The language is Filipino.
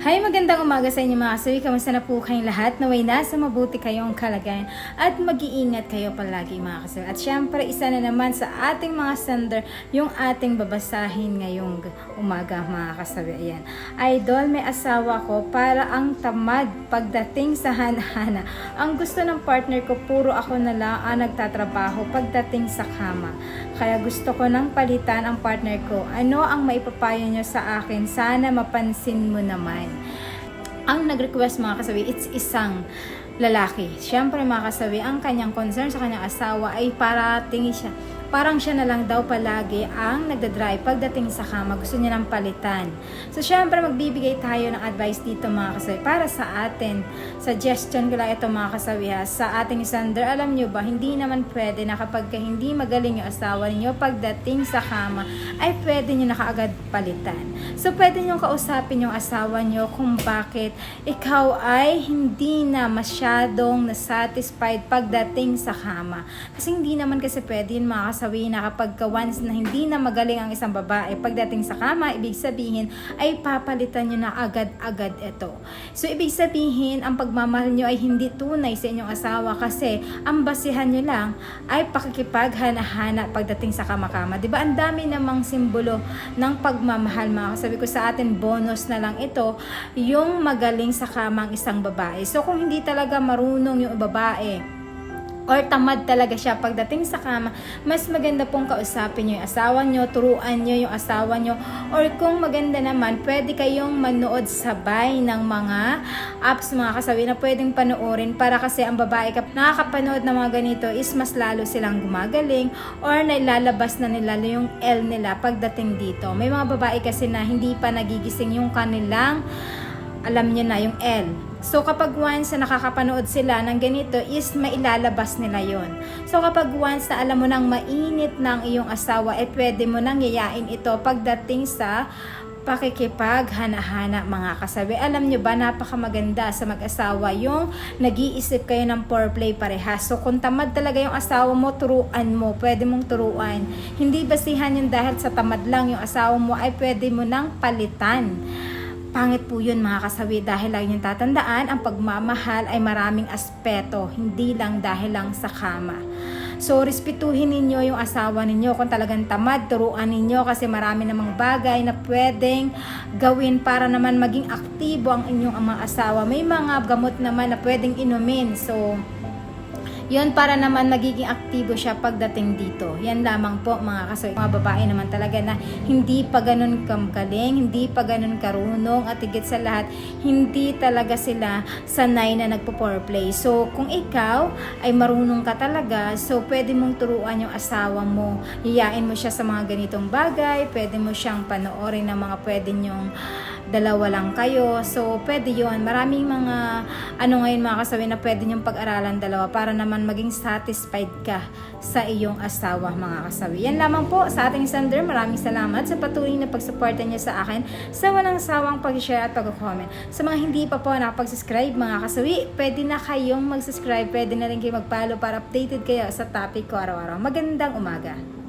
Hi, magandang umaga sa inyo mga kasawi. Kamusta na po kayong lahat? Naway nasa mabuti kayong kalagayan at mag-iingat kayo palagi mga kasawi. At syempre, isa na naman sa ating mga sender yung ating babasahin ngayong umaga mga kasawi. Ayan. Idol, may asawa ko para ang tamad pagdating sa hanahana. Ang gusto ng partner ko, puro ako na lang ang nagtatrabaho pagdating sa kama. Kaya gusto ko nang palitan ang partner ko. Ano ang maipapayo nyo sa akin? Sana mapansin mo naman. Ang nag-request mga kasawi, it's isang lalaki. Siyempre mga kasawi, ang kanyang concern sa kanyang asawa ay para tingin siya, parang siya na lang daw palagi ang nagdadrive pagdating sa kama. Gusto niya ng palitan. So syempre magbibigay tayo ng advice dito mga kasawi para sa atin. Suggestion ko lang ito mga kasawi ha. Sa ating sender, alam nyo ba, hindi naman pwede na kapag ka hindi magaling yung asawa ninyo pagdating sa kama, ay pwede nyo na kaagad palitan. So pwede nyo kausapin yung asawa nyo kung bakit ikaw ay hindi na masyadong nasatisfied pagdating sa kama. Kasi hindi naman kasi pwede yun mga kasawi na kapag ka once na hindi na magaling ang isang babae pagdating sa kama, ibig sabihin ay papalitan nyo na agad-agad ito. So ibig sabihin, ang pagmamahal nyo ay hindi tunay sa inyong asawa kasi ang basihan nyo lang ay pakikipaghana-hana pagdating sa kama-kama. Ba? Ang dami namang simbolo ng pagmamahal mga kasabi ko sa atin, bonus na lang ito, yung magaling sa kama ang isang babae. So kung hindi talaga marunong yung babae, or tamad talaga siya pagdating sa kama, mas maganda pong kausapin nyo yung asawa nyo, turuan nyo yung asawa nyo, or kung maganda naman, pwede kayong manood sabay ng mga apps mga kasawi na pwedeng panoorin para kasi ang babae kap nakakapanood ng mga ganito is mas lalo silang gumagaling or nailalabas na nila yung L nila pagdating dito. May mga babae kasi na hindi pa nagigising yung kanilang alam niyo na yung L. So kapag once na nakakapanood sila ng ganito is mailalabas nila yon. So kapag once na alam mo nang mainit ng iyong asawa, eh pwede mo nang yayain ito pagdating sa pakikipaghana-hana mga kasabi. Alam nyo ba, napakamaganda sa mag-asawa yung nag-iisip kayo ng foreplay parehas. So kung tamad talaga yung asawa mo, turuan mo. Pwede mong turuan. Hindi basihan yun dahil sa tamad lang yung asawa mo ay pwede mo nang palitan. Pangit po yun mga kasawi dahil lang yung tatandaan, ang pagmamahal ay maraming aspeto, hindi lang dahil lang sa kama. So, respetuhin ninyo yung asawa ninyo. Kung talagang tamad, turuan ninyo kasi marami namang bagay na pwedeng gawin para naman maging aktibo ang inyong mga asawa. May mga gamot naman na pwedeng inumin. So, yun para naman magiging aktibo siya pagdating dito. Yan lamang po mga kasoy. Mga babae naman talaga na hindi pa ganun kamgaling, hindi pa ganun karunong at higit sa lahat, hindi talaga sila sanay na nagpo-foreplay. So kung ikaw ay marunong ka talaga, so pwede mong turuan yung asawa mo. Iyain mo siya sa mga ganitong bagay, pwede mo siyang panoorin ng mga pwede nyong dalawa lang kayo. So, pwede yon Maraming mga, ano ngayon mga kasawi na pwede nyong pag-aralan dalawa para naman maging satisfied ka sa iyong asawa mga kasawi. Yan lamang po sa ating sender. Maraming salamat sa patuloy na pagsuporta niyo sa akin sa walang sawang pag-share at pag-comment. Sa mga hindi pa po nakapag-subscribe mga kasawi, pwede na kayong mag-subscribe. Pwede na rin kayo mag-follow para updated kayo sa topic ko araw-araw. Magandang umaga!